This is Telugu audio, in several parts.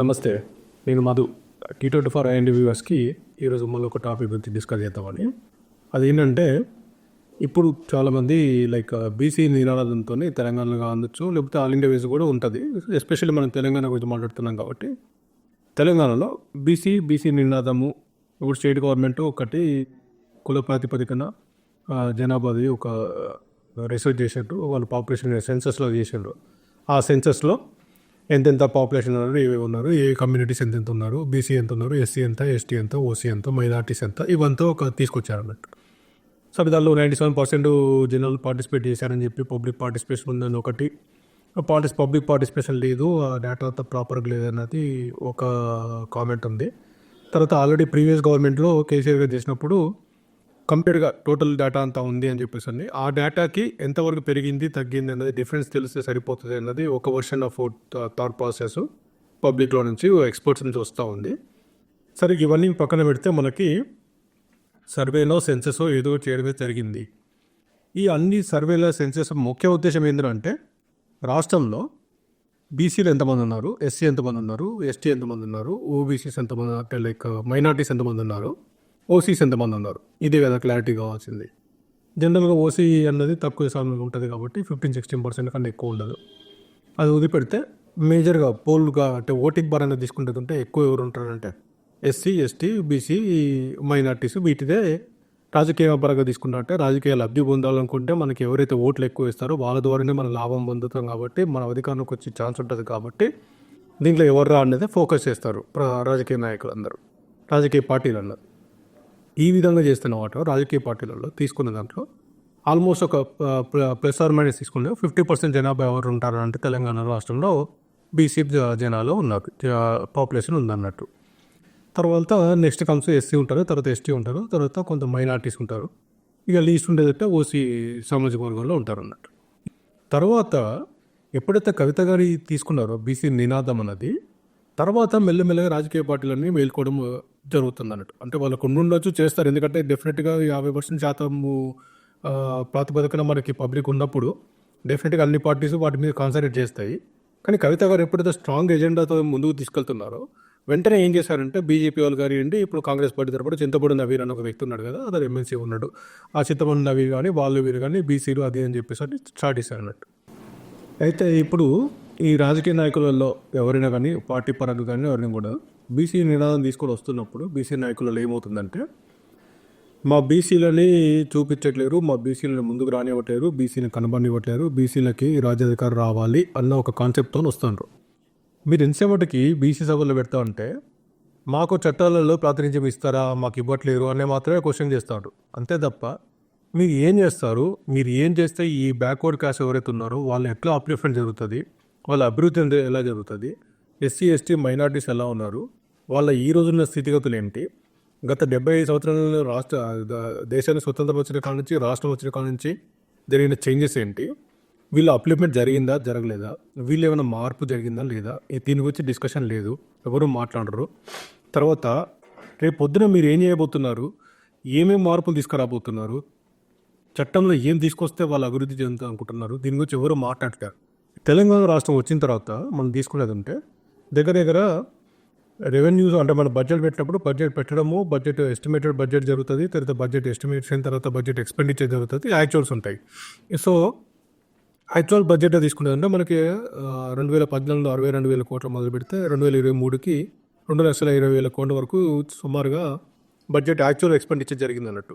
నమస్తే నేను Madhu. T twenty four IMD వ్యూవర్స్కి ఈరోజు మళ్ళీ ఒక టాపిక్ గురించి డిస్కస్ చేద్దామని. అదేంటంటే ఇప్పుడు చాలామంది లైక్ బీసీ నినాదంతో తెలంగాణలో కావచ్చు లేకపోతే ఆల్ ఇండియా వేస్ కూడా ఉంటుంది. ఎస్పెషల్లీ మనం తెలంగాణ గురించి మాట్లాడుతున్నాం కాబట్టి. తెలంగాణలో బీసీ బీసీ నినాదము ఇప్పుడు స్టేట్ గవర్నమెంట్ ఒకటి కుల ప్రాతిపదికన జనాభాది ఒక రీసెర్చ్ చేసిండ్రు వాళ్ళు పాపులేషన్ సెన్సస్లో చేసిండ్రు. ఆ సెన్సస్లో ఎంతెంత పాపులేషన్ ఉన్నారు ఏవి ఉన్నారు ఏ కమ్యూనిటీస్ ఎంతెంత ఉన్నారు బీసీ ఎంత ఉన్నారు ఎస్సీ ఎంత ఎస్టీ ఎంత ఓసీ ఎంత మైనార్టీస్ ఎంత ఇవంతా ఒక తీసుకొచ్చారు అన్నట్టు సో దానిలో ninety seven percent general participate చేశారని చెప్పి పబ్లిక్ పార్టిసిపేషన్ ఉందని ఒకటి. పార్టిస్ పబ్లిక్ పార్టిసిపేషన్ లేదు ఆ డేటా అంతా ప్రాపర్గా లేదన్నది ఒక కామెంట్ ఉంది. తర్వాత ఆల్రెడీ ప్రీవియస్ గవర్నమెంట్లో కేసీఆర్ గారు చేసినప్పుడు కంప్లీట్గా టోటల్ డేటా అంతా ఉంది అని చెప్పేసి అండి ఆ డేటాకి ఎంతవరకు పెరిగింది తగ్గింది అన్నది డిఫరెన్స్ తెలిస్తే సరిపోతుంది అన్నది ఒక వర్షన్ ఆఫ్ థాట్ ప్రాసెస్ పబ్లిక్లో నుంచి ఎక్స్పర్ట్స్ నుంచి వస్తూ ఉంది. సరే ఇవన్నీ పక్కన పెడితే మనకి సర్వేలో సెన్సెస్ ఏదో చేయడమే జరిగింది. ఈ అన్ని సర్వేల సెన్సెస్ ముఖ్య ఉద్దేశం ఏంటంటే రాష్ట్రంలో బీసీలు ఎంతమంది ఉన్నారు ఎస్సీ ఎంతమంది ఉన్నారు ఎస్టీ ఎంతమంది ఉన్నారు ఓబీసీస్ ఎంతమంది అంటే లైక్ మైనార్టీస్ ఎంతమంది ఉన్నారు ఓసీస్ ఎంతమంది ఉన్నారు ఇదే కదా క్లారిటీ కావాల్సింది. జనరల్గా ఓసీ అన్నది తక్కువ సమయంలో ఉంటుంది కాబట్టి ఫిఫ్టీన్ సిక్స్టీన్ పర్సెంట్ కన్నా ఎక్కువ ఉండదు. అది వదిలిపెడితే మేజర్గా పోల్గా అంటే ఓటింగ్ పరంగా తీసుకుంటుంటే ఎక్కువ ఎవరు ఉంటారంటే ఎస్సీ ఎస్టీ బీసీ మైనార్టీస్ వీటిదే రాజకీయ పరంగా తీసుకున్నట్టే రాజకీయ లబ్ధి పొందాలనుకుంటే మనకి ఎవరైతే ఓట్లు ఎక్కువ ఇస్తారో వాళ్ళ ద్వారానే మనం లాభం పొందుతాం కాబట్టి మన అధికారంలోకి వచ్చే ఛాన్స్ ఉంటుంది కాబట్టి దీంట్లో ఎవర్రా అనేది ఫోకస్ చేస్తారు రాజకీయ నాయకులు అందరూ రాజకీయ పార్టీలు అన్నారు ఈ విధంగా చేస్తున్న వాటి రాజకీయ పార్టీలలో తీసుకున్న దాంట్లో ఆల్మోస్ట్ ఒక ప్లస్ ఆర్ మైనస్ తీసుకుంటే ఫిఫ్టీ పర్సెంట్ జనాభా ఎవరు ఉంటారు అంటే తెలంగాణ రాష్ట్రంలో బీసీ జనాలు ఉన్నారు పాపులేషన్ ఉందన్నట్టు. తర్వాత నెక్స్ట్ కమ్స్ ఎస్సీ ఉంటారు తర్వాత ఎస్టీ ఉంటారు తర్వాత కొంత మైనార్టీస్ ఉంటారు. ఇక లీస్ట్ ఉండేదంటే ఓసీ సామాజిక వర్గంలో ఉంటారు అన్నట్టు తర్వాత ఎప్పుడైతే కవిత గారి తీసుకున్నారో బీసీ నినాదం అన్నది తర్వాత మెల్లమెల్లగా రాజకీయ పార్టీలన్నీ మేల్కోవడం జరుగుతుంది అన్నట్టు అంటే వాళ్ళకు ఉండొచ్చు చేస్తారు. ఎందుకంటే డెఫినెట్గా యాభై పర్సెంట్ శాతము ప్రాతిపదికన మనకి పబ్లిక్ ఉన్నప్పుడు డెఫినెట్గా అన్ని పార్టీస్ వాటి మీద కాన్సన్ట్రేట్ చేస్తాయి. కానీ కవిత గారు ఎప్పుడైతే స్ట్రాంగ్ ఎజెండాతో ముందుకు తీసుకెళ్తున్నారో వెంటనే ఏం చేశారంటే బీజేపీ వాళ్ళు గారి ఏంటి ఇప్పుడు కాంగ్రెస్ పార్టీ తరపున చింతపడి నవీర్ అని ఒక వ్యక్తి ఉన్నాడు కదా అతను ఎమ్మెల్సీ ఉన్నాడు. ఆ చింతపూడి నవీర్ కానీ వాళ్ళు వీరు కానీ బీసీలు అది అని చెప్పేసి స్టార్ట్ చేశారు అన్నట్టు అయితే ఇప్పుడు ఈ రాజకీయ నాయకులలో ఎవరైనా కానీ పార్టీ పరంగా కానీ ఎవరైనా కూడా బీసీ నినాదం తీసుకొని వస్తున్నప్పుడు బీసీ నాయకులలో ఏమవుతుందంటే మా బీసీలని చూపించట్లేరు మా బీసీలను ముందుకు రానివ్వట్లేరు బీసీని కనబడివ్వట్లేరు బీసీలకి రాజ్యాధికారం రావాలి అన్న ఒక కాన్సెప్ట్తో వస్తున్నారు మీరు ఎంతసేపటికి బీసీ సభలు పెడతా ఉంటే మాకు చట్టాలలో ప్రాతినిధ్యం ఇస్తారా మాకు ఇవ్వట్లేరు అనే మాత్రమే క్వశ్చన్ చేస్తారు అంతే తప్ప మీరు ఏం చేస్తారు మీరు ఏం చేస్తే ఈ బ్యాక్వర్డ్ క్లాస్ ఎవరైతే ఉన్నారో వాళ్ళు ఎట్లా అప్లిఫ్మెంట్ జరుగుతుంది వాళ్ళ అభివృద్ధి ఎలా జరుగుతుంది? ఎస్సీ ఎస్టీ మైనార్టీస్ ఎలా ఉన్నారు? వాళ్ళ ఈ రోజున్న స్థితిగతులు ఏంటి? గత డెబ్బై ఐదు సంవత్సరాలలో రాష్ట్ర దేశాన్ని స్వతంత్రం వచ్చిన కాడ నుంచి రాష్ట్రం వచ్చిన కాడ నుంచి జరిగిన చేంజెస్ ఏంటి? వీళ్ళ అప్లిమెంట్ జరిగిందా జరగలేదా? వీళ్ళు ఏమైనా మార్పు జరిగిందా లేదా? దీని గురించి డిస్కషన్ లేదు. ఎవరు మాట్లాడరు. తర్వాత రేపు పొద్దున మీరు ఏం చేయబోతున్నారు? ఏమేమి మార్పులు తీసుకురాబోతున్నారు? చట్టంలో ఏం తీసుకొస్తే వాళ్ళు అభివృద్ధి చెందుతా అనుకుంటున్నారు? దీని గురించి ఎవరు మాట్లాడతారు? తెలంగాణ రాష్ట్రం వచ్చిన తర్వాత మనం తీసుకునేది ఉంటే దగ్గర దగ్గర రెవెన్యూస్ అంటే మన బడ్జెట్ పెట్టినప్పుడు బడ్జెట్ పెట్టడము బడ్జెట్ ఎస్టిమేటెడ్ బడ్జెట్ జరుగుతుంది తర్వాత బడ్జెట్ ఎస్టిమేట్ అయిన తర్వాత బడ్జెట్ ఎక్స్పెండిచర్ జరుగుతుంది యాక్చువల్స్ ఉంటాయి. సో యాక్చువల్ బడ్జెట్ తీసుకునేదంటే మనకి రెండు వేల పద్నాలుగులో అరవై రెండు వేల కోట్లు మొదలు పెడితే రెండు వేల ఇరవై మూడుకి రెండు లక్షల ఇరవై వేల కోట్ల వరకు సుమారుగా బడ్జెట్ యాక్చువల్ ఎక్స్పెండిచర్ జరిగింది అన్నట్టు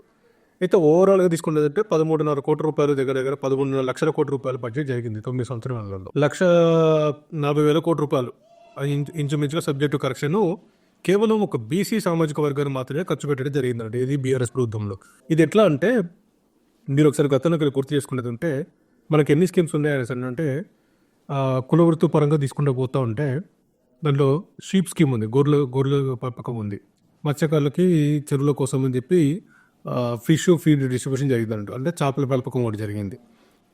అయితే ఓవరాల్గా తీసుకునేదంటే పదమూడున్నర కోటి రూపాయలు దగ్గర దగ్గర పదమూడున్నర లక్షల కోటి రూపాయల బడ్జెట్ జరిగింది తొమ్మిది సంవత్సరాలలో. లక్ష నలభై వేల కోటి రూపాయలు. ఇంచు- ఇంచుమించుగా సబ్జెక్టు కరెక్షన్ కేవలం ఒక బీసీ సామాజిక వర్గాన్ని మాత్రమే ఖర్చు పెట్టడం జరిగిందండి ఇది బీఆర్ఎస్ ప్రభుత్వంలో. ఇది ఎట్లా అంటే మీరు ఒకసారి గతంలో ఇక్కడ గుర్తు చేసుకునేది ఉంటే మనకి ఎన్ని స్కీమ్స్ ఉన్నాయని అంటే ఆ, పరంగా తీసుకుంటూ పోతూ ఉంటే దాంట్లో షీప్ స్కీమ్ ఉంది గొర్రెల గొర్రెల పథకం ఉంది. మత్స్యకారులకి చెరువుల కోసం అని చెప్పి ఫిష్ ఫీడ్ డిస్ట్రిబ్యూషన్ జరిగిందంట. అంటే చేపల పెంపకం ఒకటి జరిగింది.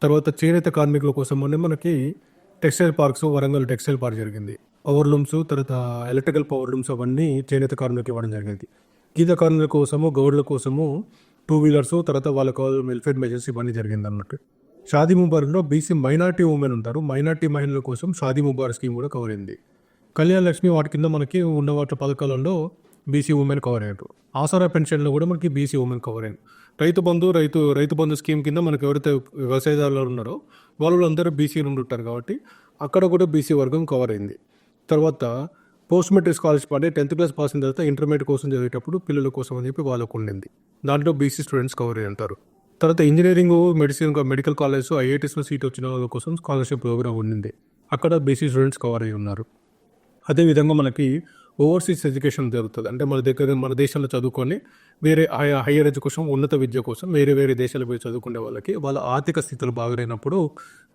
తర్వాత చేనేత కార్మికుల కోసం మనకి textile parks Warangal textile park జరిగింది. పవర్ లూమ్స్ తర్వాత ఎలక్ట్రికల్ పవర్ లూమ్స్ అవన్నీ చేనేత కార్మికులకు ఇవ్వడం జరిగింది. గీత కార్మికుల కోసము గౌడ్ల కోసము టూ వీలర్స్ తర్వాత వాళ్ళకు వెల్ఫేర్ మెజర్స్ ఇవన్నీ జరిగింది అన్నట్టు. షాదీ ముబారక్లో బీసీ మైనార్టీ ఉమెన్ ఉంటారు. మైనార్టీ మహిళల కోసం షాదీ ముబారక్ స్కీమ్ కూడా కవర్ అయింది. కళ్యాణ లక్ష్మి వాటి కింద మనకి ఉన్న వాటి పథకాలలో బీసీ ఉమెన్ కవర్ అయ్యారు. ఆసరా పెన్షన్లో కూడా మనకి బీసీ ఉమెన్ కవర్ అయ్యారు రైతు బంధు రైతు రైతు బంధు స్కీమ్ కింద మనకి ఎవరైతే వ్యవసాయదారులు ఉన్నారో వాళ్ళు అందరూ బీసీ నుండి ఉంటారు కాబట్టి అక్కడ కూడా బీసీ వర్గం కవర్ అయింది. తర్వాత పోస్ట్ మెట్రిక్ స్కాలర్షిప్ అంటే టెన్త్ క్లాస్ పాస్ అయిన తర్వాత ఇంటర్మీడియట్ కోసం చదివేటప్పుడు పిల్లల కోసం అని చెప్పి వాళ్ళకు ఉండింది. దాంట్లో బీసీ స్టూడెంట్స్ కవర్ అయ్యి ఉంటారు తర్వాత ఇంజనీరింగ్ మెడిసిన్ మెడికల్ కాలేజ్ ఐఐటీస్లో సీట్ వచ్చిన వాళ్ళ కోసం స్కాలర్షిప్ ప్రోగ్రామ్ ఉండింది. అక్కడ బీసీ స్టూడెంట్స్ కవర్ అయ్యి ఉన్నారు. అదేవిధంగా మనకి ఓవర్సీస్ ఎడ్యుకేషన్ జరుగుతుంది. అంటే మన దగ్గర మన దేశంలో చదువుకొని వేరే హై- హయ్యర్ ఎడ్యుకేషన్ ఉన్నత విద్య కోసం వేరే వేరే దేశాలకు పోయి చదువుకునే వాళ్ళకి వాళ్ళ ఆర్థిక స్థితులు బాగలేనప్పుడు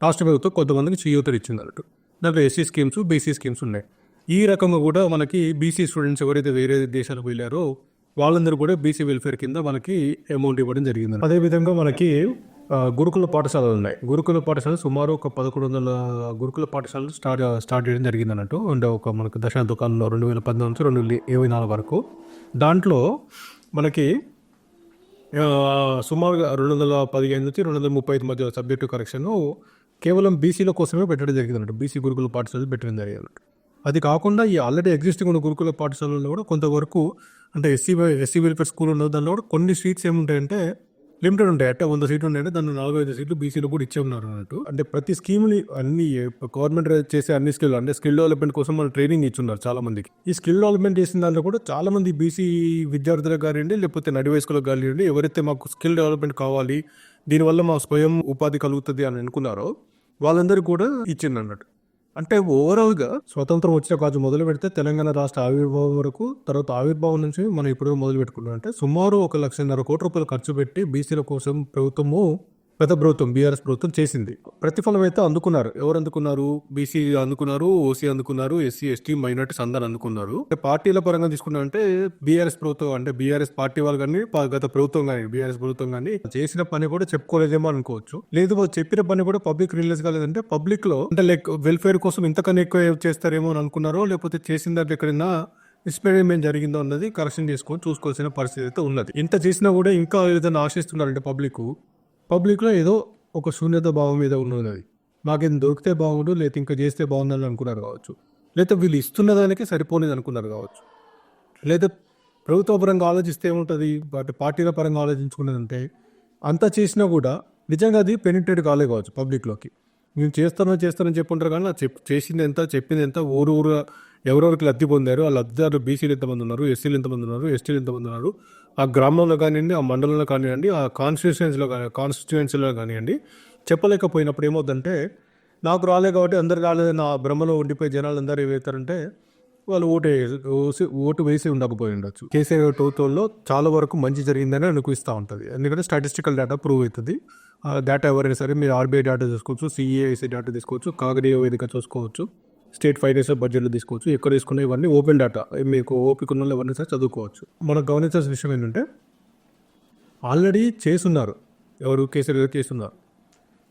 రాష్ట్ర ప్రభుత్వం కొంతమందికి చేయూతలు ఇచ్చింది అన్నట్టు దాంట్లో ఎస్సీ స్కీమ్స్ బీసీ స్కీమ్స్ ఉన్నాయి. ఈ రకంగా కూడా మనకి బీసీ స్టూడెంట్స్ ఎవరైతే వేరే దేశాలకు వెళ్ళారో వాళ్ళందరూ కూడా బీసీ వెల్ఫేర్ కింద మనకి అమౌంట్ ఇవ్వడం జరిగింది అదేవిధంగా మనకి గురుకుల పాఠశాలలు ఉన్నాయి. గురుకుల పాఠశాలలు సుమారు ఒక పదకొండు వందల గురుకుల పాఠశాలలు స్టార్ట్ స్టార్ట్ చేయడం జరిగింది అన్నట్టు. అంటే ఒక మనకు దశ దుకాణంలో రెండు వేల పద్నాలుగు నుంచి రెండు వేల ఇరవై నాలుగు వరకు. దాంట్లో మనకి సుమారుగా రెండు వందల పదిహేను నుంచి రెండు వందల ముప్పై ఐదు మధ్య సబ్జెక్టు కరెక్షన్ కేవలం బీసీల కోసమే పెట్టడం జరిగింది అన్నట్టు. బీసీ గురుకుల పాఠశాలలు పెట్టడం జరిగింది అన్నట్టు. అది కాకుండా ఈ ఆల్రెడీ ఎగ్జిస్టింగ్ ఉన్న గురుకుల పాఠశాలలో కూడా కొంతవరకు అంటే ఎస్సీ ఎస్సీ వెల్ఫేర్ స్కూల్ ఉన్న దానిలో కూడా కొన్ని సీట్స్ ఏముంటాయంటే లిమిటెడ్ ఉంటాయి. అంటే వంద సీట్లు ఉన్నాయంటే దాన్ని నాలుగు ఐదు సీట్లు బీసీలో కూడా ఇచ్చే ఉన్నారు అన్నట్టు. అంటే ప్రతి స్కీమ్ని అన్ని గవర్నమెంట్ చేసే అన్ని స్కిల్ అంటే స్కిల్ డెవలప్మెంట్ కోసం మనం ట్రైనింగ్ ఇచ్చున్నారు చాలా మందికి ఈ స్కిల్ డెవలప్మెంట్ చేసిన దాంట్లో కూడా చాలా మంది బీసీ విద్యార్థులకు కానివ్వండి లేకపోతే నడి వయస్కులకు కానివ్వండి ఎవరైతే మాకు స్కిల్ డెవలప్మెంట్ కావాలి దీనివల్ల మా స్వయం ఉపాధి కలుగుతుంది అని అనుకున్నారో వాళ్ళందరికీ కూడా ఇచ్చింది అన్నట్టు అంటే ఓవరాల్గా స్వతంత్రం వచ్చిన కాదు మొదలు పెడితే తెలంగాణ రాష్ట్ర ఆవిర్భావం వరకు తర్వాత ఆవిర్భావం నుంచి మనం ఇప్పుడు మొదలు పెట్టుకున్నాం అంటే సుమారు ఒక లక్షన్నర కోటి రూపాయలు ఖర్చు పెట్టి బీసీల కోసం ప్రభుత్వము గత ప్రభుత్వం బీఆర్ఎస్ ప్రభుత్వం చేసింది. ప్రతిఫలం అయితే అందుకున్నారు. ఎవరు అందుకున్నారు? బీసీ అందుకున్నారు ఓసీ అందుకున్నారు ఎస్సీ ఎస్టీ మైనార్టీస్ అందరు అందుకున్నారు. పార్టీల పరంగా తీసుకున్నారంటే బీఆర్ఎస్ ప్రభుత్వం అంటే బీఆర్ఎస్ పార్టీ వాళ్ళు కానీ గత ప్రభుత్వం కానీ బీఆర్ఎస్ ప్రభుత్వం కానీ చేసిన పని కూడా చెప్పుకోలేదేమో అనుకోవచ్చు. లేదు చెప్పిన పని కూడా పబ్లిక్ రిలీజ్ కాలేదంటే పబ్లిక్లో అంటే లైక్ వెల్ఫేర్ కోసం ఇంతకన్నా ఎక్కువ చేస్తారేమో అని అనుకున్నారో లేకపోతే చేసిన దాంట్లో ఎక్కడైనా ఎక్స్పెరిమెంట్ జరిగిందో అన్నది కరెక్షన్ చేసుకొని చూసుకోవాల్సిన పరిస్థితి అయితే ఉన్నది. ఇంత చేసినా కూడా ఇంకా ఏదైనా ఆశిస్తున్నారంటే పబ్లిక్ పబ్లిక్లో ఏదో ఒక శూన్యత భావం మీద ఉన్నది. మాకేం దొరికితే బాగుండు లేకపోతే ఇంకా చేస్తే బాగుందని అనుకున్నారు కావచ్చు. లేదా వీళ్ళు ఇస్తున్న దానికే సరిపోనిది అనుకున్నారు కావచ్చు. లేదా ప్రభుత్వ పరంగా ఆలోచిస్తే ఏముంటుంది? వాటి పార్టీల పరంగా ఆలోచించుకున్నదంటే అంతా చేసినా కూడా నిజంగా అది పెనిట్రేట్ కాలే కావచ్చు పబ్లిక్లోకి. మేము చేస్తానో చేస్తానని చెప్పుంటారు కానీ చెప్ చేసింది ఎంత చెప్పింది ఎంత ఊరు ఊరు ఎవరెవరికి లబ్ధి పొందారు ఆ లబ్ధిదారులు బీసీలు ఎంతమంది ఉన్నారు ఎస్సీలు ఎంతమంది ఉన్నారు ఎస్టీలు ఎంతమంది ఉన్నారు ఆ గ్రామంలో కానివ్వండి ఆ మండలంలో కానివ్వండి ఆ కాన్స్టిట్యూన్సీలో కానీ కాన్స్టిట్యుయెన్సీలో కానివ్వండి చెప్పలేకపోయినప్పుడు ఏమవుతుందంటే నాకు రాలే కాబట్టి అందరు రాలేదు నా భ్రమలో ఉండిపోయి జనాలు అందరూ ఏమవుతారంటే వాళ్ళు ఓటు వేసి- ఓసి- ఓటు వేసి ఉండకపోయి ఉండొచ్చు. కేసీఆర్ టూతోల్లో చాలా వరకు మంచి జరిగిందని అనిపిస్తూ ఉంటుంది. ఎందుకంటే స్టాటిస్టికల్ డేటా ప్రూవ్ అవుతుంది. ఆ డేటా ఎవరైనా సరే మీరు ఆర్బీఐ డేటా చూసుకోవచ్చు సిఏఐసి డేటా తీసుకోవచ్చు కాగడీయ వేదిక చూసుకోవచ్చు. స్టేట్ ఫైనాన్షియల్ బడ్జెట్లో తీసుకోవచ్చు ఎక్కడ తీసుకున్న ఇవన్నీ ఓపెన్ డేటా. మీకు ఓపిక ఉన్న ఇవన్నీ సార్ సరే చదువుకోవచ్చు. మనం గమనించాల్సిన విషయం ఏంటంటే ఆల్రెడీ చేసున్నారు ఎవరు కేసీఆర్ గారు చేస్తున్నారు.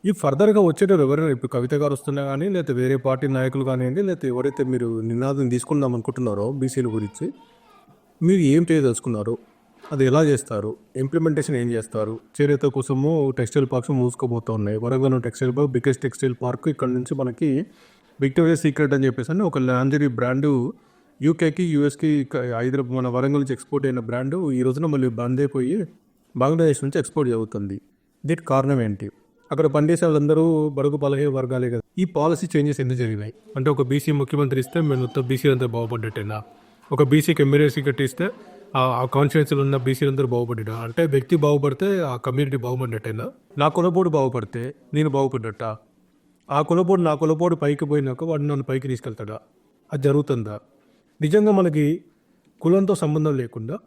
ఈ ఫర్దర్గా వచ్చేటప్పుడు ఎవరైనా ఇప్పుడు కవిత గారు వస్తున్నా కానీ లేకపోతే వేరే పార్టీ నాయకులు కానివ్వండి లేకపోతే ఎవరైతే మీరు నినాదం తీసుకుందాం అనుకుంటున్నారో బీసీల గురించి మీరు ఏం చేయదలుచుకున్నారు? అది ఎలా చేస్తారు? ఇంప్లిమెంటేషన్ ఏం చేస్తారు? చేనేత కోసము టెక్స్టైల్ పార్క్స్ మూసుకోబోతూ ఉన్నాయి. Warangal textile park biggest textile park ఇక్కడ నుంచి మనకి విక్టోరియా సీక్రెట్ అని చెప్పేసి అని ఒక లాంజరీ బ్రాండు యూకేకి యూఎస్కి హైదరాబాద్ మన వరంగల్ నుంచి ఎక్స్పోర్ట్ అయిన బ్రాండు ఈ రోజున మళ్ళీ బంద్ అయిపోయి బంగ్లాదేశ్ నుంచి ఎక్స్పోర్ట్ అవుతుంది దీనికి కారణం ఏంటి? అక్కడ పనిచేసే వాళ్ళందరూ బడుగు బలహీన వర్గాలే కదా. ఈ పాలసీ చేంజెస్ ఎందుకు జరిగినాయి? అంటే ఒక బీసీ ముఖ్యమంత్రి ఇస్తే మేము మొత్తం బీసీ అందరూ బాగుపడ్డట్టేనా? ఒక బీసీకి ఎమ్మెల్యే సీక్రెట్ ఇస్తే ఆ- కాన్స్టిట్యున్సీలో ఉన్న బీసీలందరూ బాగుపడ్డా అంటే వ్యక్తి బాగుపడితే ఆ కమ్యూనిటీ బాగుపడినట్టేనా? నా కులబోడు బాగుపడితే నేను బాగుపడ్డట్టా? ఆ కులపోడు నా కులపోడు పైకి పోయినాక వాడు నన్ను పైకి తీసుకెళ్తాడా? అది జరుగుతుందా? నిజంగా మనకి కులంతో సంబంధం లేకుండా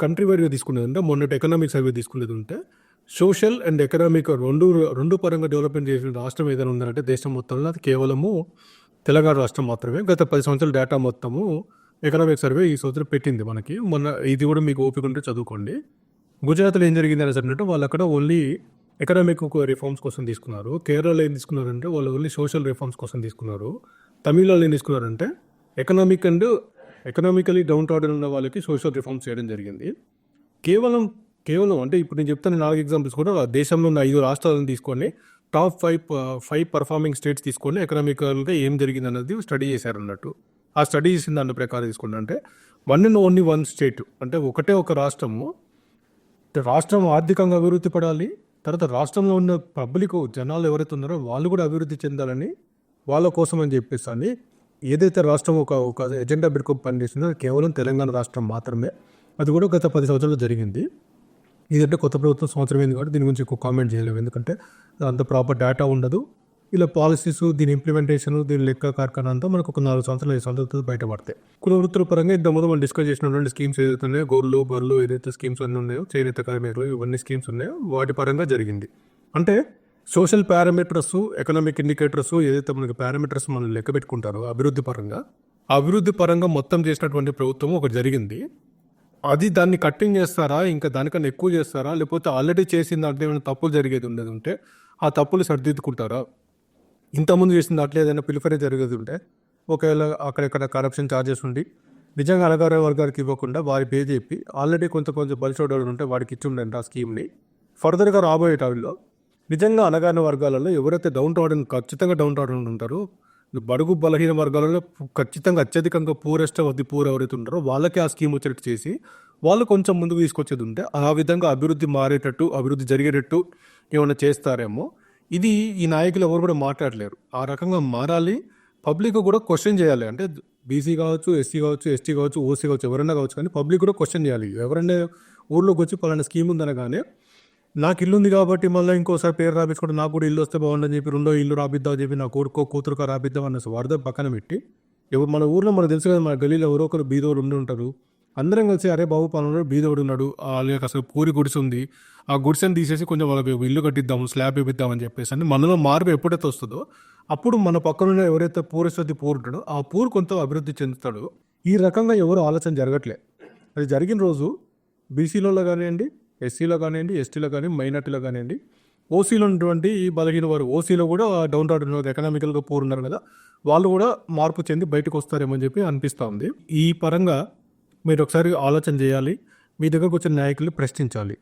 కంట్రీ వైడ్గా తీసుకునేదంటే మొన్నటి ఎకనామిక్ సర్వే తీసుకునేది ఉంటే సోషల్ అండ్ ఎకనామిక్ రెండు రెండు పరంగా డెవలప్మెంట్ చేసిన రాష్ట్రం ఏదైనా ఉందంటే దేశం మొత్తంలో అది కేవలము తెలంగాణ రాష్ట్రం మాత్రమే. గత పది సంవత్సరాల డేటా మొత్తము ఎకనామిక్ సర్వే ఈ సంవత్సరం పెట్టింది మనకి. మొన్న ఇది కూడా మీకు ఓపిక ఉంటే చదువుకోండి. గుజరాత్లో ఏం జరిగింది అని అంటే వాళ్ళు అక్కడ ఓన్లీ ఎకనామిక్ రిఫార్మ్స్ కోసం తీసుకున్నారు. కేరళలో ఏం తీసుకున్నారంటే వాళ్ళు ఓన్లీ సోషల్ రిఫార్మ్స్ కోసం తీసుకున్నారు. తమిళనాడులో ఏం తీసుకున్నారంటే economic and economically downtrodden ఉన్న వాళ్ళకి సోషల్ రిఫార్మ్స్ చేయడం జరిగింది. కేవలం కేవలం అంటే ఇప్పుడు నేను చెప్తాను నాలుగు ఎగ్జాంపుల్స్ కూడా దేశంలో ఉన్న ఐదు రాష్ట్రాలను తీసుకొని top five five performing states తీసుకొని ఎకనామికల్గా ఏం జరిగింది అన్నది స్టడీ చేశారు అన్నట్టు ఆ స్టడీ చేసిన దాని ప్రకారం తీసుకుంటే అంటే one and only one state అంటే ఒకటే ఒక రాష్ట్రము. రాష్ట్రం ఆర్థికంగా అభివృద్ధి పడాలి తర్వాత రాష్ట్రంలో ఉన్న పబ్లిక్ జనాలు ఎవరైతే ఉన్నారో వాళ్ళు కూడా అభివృద్ధి చెందాలని వాళ్ళ కోసం అని చెప్పేసి ఏదైతే రాష్ట్రం ఒక ఒక ఎజెండా పెట్టుకొని పనిచేసిందో కేవలం తెలంగాణ రాష్ట్రం మాత్రమే. అది కూడా గత పది సంవత్సరాలు జరిగింది. ఇదంటే కొత్త ప్రభుత్వం సంవత్సరం అయింది కాబట్టి దీని గురించి ఎక్కువ కామెంట్ చేయలేము. ఎందుకంటే అంత ప్రాపర్ డేటా ఉండదు. ఇలా పాలసీస్ దీని ఇంప్లిమెంటేషన్ దీని లెక్క కార్ఖానంతా మనకు ఒక నాలుగు సంవత్సరాలు ఐదు సంవత్సరాలు బయటపడతాయి. కుల వృత్తుల పరంగా ఇంత ముందు మనం డిస్కస్ చేసినటువంటి స్కీమ్స్ ఏదైతే ఉన్నాయో గోర్లు బర్లు ఏదైతే స్కీమ్స్ అన్నీ ఉన్నాయో చేనేత కార్మికులు ఇవన్నీ స్కీమ్స్ ఉన్నాయో వాటి పరంగా జరిగింది. అంటే సోషల్ పారామీటర్స్ ఎకనామిక్ ఇండికేటర్స్ ఏదైతే మనకి పారామీటర్స్ మనం లెక్క పెట్టుకుంటారో అభివృద్ధి పరంగా అభివృద్ధి పరంగా మొత్తం చేసినటువంటి ప్రభుత్వం ఒకటి జరిగింది. అది దాన్ని కట్టింగ్ చేస్తారా ఇంకా దానికన్నా ఎక్కువ చేస్తారా లేకపోతే ఆల్రెడీ చేసిన దాంట్లో ఏమైనా తప్పులు జరిగేది ఉండేది ఉంటే ఆ తప్పులు సరిదిద్దుకుంటారా? ఇంతకుముందు చేసిన దాంట్లో ఏదైనా పిలుపరే జరిగేది ఉంటే ఒకవేళ అక్కడెక్కడ కరప్షన్ ఛార్జెస్ ఉండి నిజంగా అలగార వర్గానికి ఇవ్వకుండా వారి పే చెప్పి ఆల్రెడీ కొంత కొంచెం బలిచోడలు ఉంటే వాడికి ఇచ్చి ఉండండి ఆ స్కీమ్ని ఫర్దర్గా రాబోయే టైంలో నిజంగా అనగాని వర్గాలలో ఎవరైతే డౌన్ టౌన్ ఖచ్చితంగా డౌన్ టౌన్ ఉంటారో బడుగు బలహీన వర్గాలలో ఖచ్చితంగా అత్యధికంగా పూరెస్ట్ వద్ద పూర్ ఎవరైతే ఉంటారో వాళ్ళకి ఆ స్కీమ్ వచ్చేటట్టు చేసి వాళ్ళు కొంచెం ముందుకు తీసుకొచ్చేది ఉంటే ఆ విధంగా అభివృద్ధి మారేటట్టు అభివృద్ధి జరిగేటట్టు ఏమైనా చేస్తారేమో ఇది ఈ నాయకులు ఎవరు కూడా మాట్లాడలేరు. ఆ రకంగా మారాలి. పబ్లిక్ కూడా క్వశ్చన్ చేయాలి. అంటే బీసీ కావచ్చు ఎస్సీ కావచ్చు ఎస్టీ కావచ్చు ఓసీ కావచ్చు ఎవరైనా కావచ్చు కానీ పబ్లిక్ కూడా క్వశ్చన్ చేయాలి. ఎవరైనా ఊర్లోకి వచ్చి పలానా స్కీమ్ ఉందనగానే నాకు ఇల్లు ఉంది కాబట్టి మళ్ళీ ఇంకోసారి పేరు రాపించుకుంటే నాకు కూడా ఇల్లు వస్తే బాగుండని చెప్పి రెండో ఇల్లు రాపిద్దాం అని చెప్పి నా కొడుకో కూతురుకో రాపిద్దాం అన్న వార్త పక్కన పెట్టి ఎవరు మన ఊర్లో మనకు తెలుసు కదా మన గలీలో ఎవరో ఒకరు బీదోడు ఉండి ఉంటారు. అందరం కలిసి అరే బాబు పనులు బీదోడు ఉన్నాడు. వాళ్ళకి అసలు పూరి గుడిసె ఉంది. ఆ గుడిసెని తీసేసి కొంచెం వాళ్ళకి ఇల్లు కట్టిద్దాం స్లాబ్ ఇప్పిద్దాం చెప్పేసి అని మనలో మార్పు ఎప్పుడైతే వస్తుందో అప్పుడు మన పక్కనున్న ఎవరైతే పూరిస్తుంది పూరుంటాడో ఆ పూరు కొంత అభివృద్ధి చెందుతాడో. ఈ రకంగా ఎవరు ఆలోచన జరగట్లే. అది జరిగిన రోజు బీసీలలో కానివ్వండి ఎస్సీలో కానివ్వండి ఎస్టీలో కానీ మైనార్టీలో కానివ్వండి ఓసీలో ఉన్నటువంటి ఈ బలహీన వారు ఓసీలో కూడా డౌన్ టౌన్ ఎకనామికల్గా పూర్ ఉన్నారు కదా వాళ్ళు కూడా మార్పు చెంది బయటకు వస్తారేమో అని చెప్పి అనిపిస్తూ ఉంది. ఈ పరంగా మీరు ఒకసారి ఆలోచన చేయాలి. మీ దగ్గరకు వచ్చిన నాయకులు ప్రశ్నించాలి.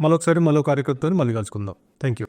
మరొకసారి మరో కార్యకర్తతో మళ్ళీ కలుసుకుందాం. Thank you